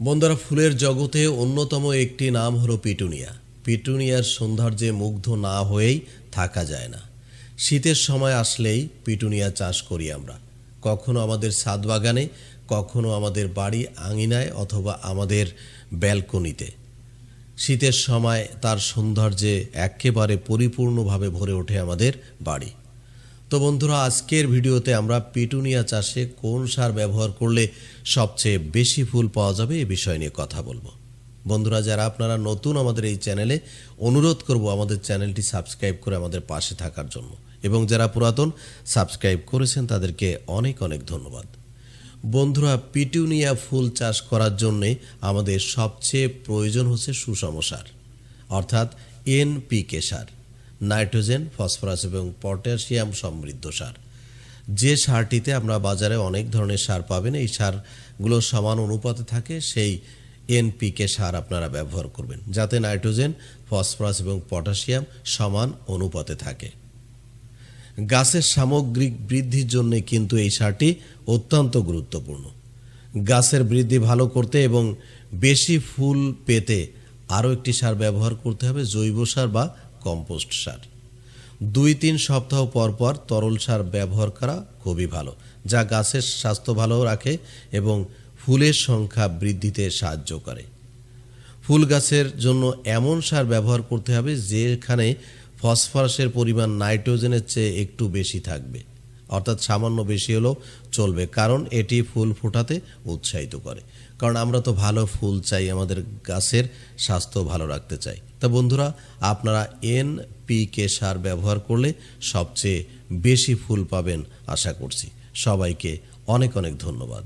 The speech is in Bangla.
বন্ধুরা ফুলের জগতে অন্যতম একটি নাম হলো পিটুনিয়া। পিটুনিয়ার সৌন্দর্যে মুগ্ধ না হয়েই থাকা যায় না। শীতের সময় আসলেই পিটুনিয়া চাষ করি আমরা। কখনো আমাদের ছাদ বাগানে, কখনো আমাদের বাড়ি আঙিনায় অথবা আমাদের ব্যালকনিতে। শীতের সময় তার সৌন্দর্যে একেবারে পরিপূর্ণভাবে ভরে ওঠে আমাদের বাড়ি। তো বন্ধুরা, আজকের ভিডিওতে আমরা পিটুনিয়া চাষে কোন সার ব্যবহার করলে সবচেয়ে বেশি ফুল পাওয়া যাবে এ বিষয় নিয়ে কথা বলব। বন্ধুরা, যারা আপনারা নতুন আমাদের এই চ্যানেলে, অনুরোধ করব আমাদের চ্যানেলটি সাবস্ক্রাইব করে আমাদের পাশে থাকার জন্য। এবং যারা পুরাতন, সাবস্ক্রাইব করেছেন, তাদেরকে অনেক অনেক ধন্যবাদ। বন্ধুরা, পিটুনিয়া ফুল চাষ করার জন্যে আমাদের সবচেয়ে প্রয়োজন হচ্ছে সুষম সার, অর্থাৎ এনপিকে সার। নাইট্রোজেন, ফসফরাস এবং পটাশিয়াম সমৃদ্ধ সার। যে সারটিতে আমরা বাজারে অনেক ধরনের সার পাবেন, এই সারগুলো সমান অনুপাতে থাকে, সেই এনপিকে সার আপনারা ব্যবহার করবেন, যাতে নাইট্রোজেন, ফসফরাস এবং পটাশিয়াম সমান অনুপাতে থাকে। গাছের সামগ্রিক বৃদ্ধির জন্য কিন্তু এই সারটি অত্যন্ত গুরুত্বপূর্ণ। গাছের বৃদ্ধি ভালো করতে এবং বেশি ফুল পেতে আরও একটি সার ব্যবহার করতে হবে, জৈব সার বা কম্পোস্ট সার। দুই তিন সপ্তাহ পর পর তরল সার ব্যবহার করা খুবই ভালো, যা গাছের স্বাস্থ্য ভালো রাখে এবং ফুলের সংখ্যা বৃদ্ধিতে সাহায্য করে। ফুল গাছের জন্য এমন সার ব্যবহার করতে হবে যেখানে ফসফরাসের পরিমাণ নাইট্রোজেনের চেয়ে একটু বেশি থাকবে। অর্থাৎ সামান্য বেশি হলেও চলবে, কারণ এটি ফুল ফোটাতে উৎসাহিত করে। কারণ আমরা তো ভালো ফুল চাই, আমাদের গাছের স্বাস্থ্য ভালো রাখতে চাই। তা বন্ধুরা, আপনারা এন পি কে সার ব্যবহার করলে সবচেয়ে বেশি ফুল পাবেন আশা করছি। সবাইকে অনেক অনেক ধন্যবাদ।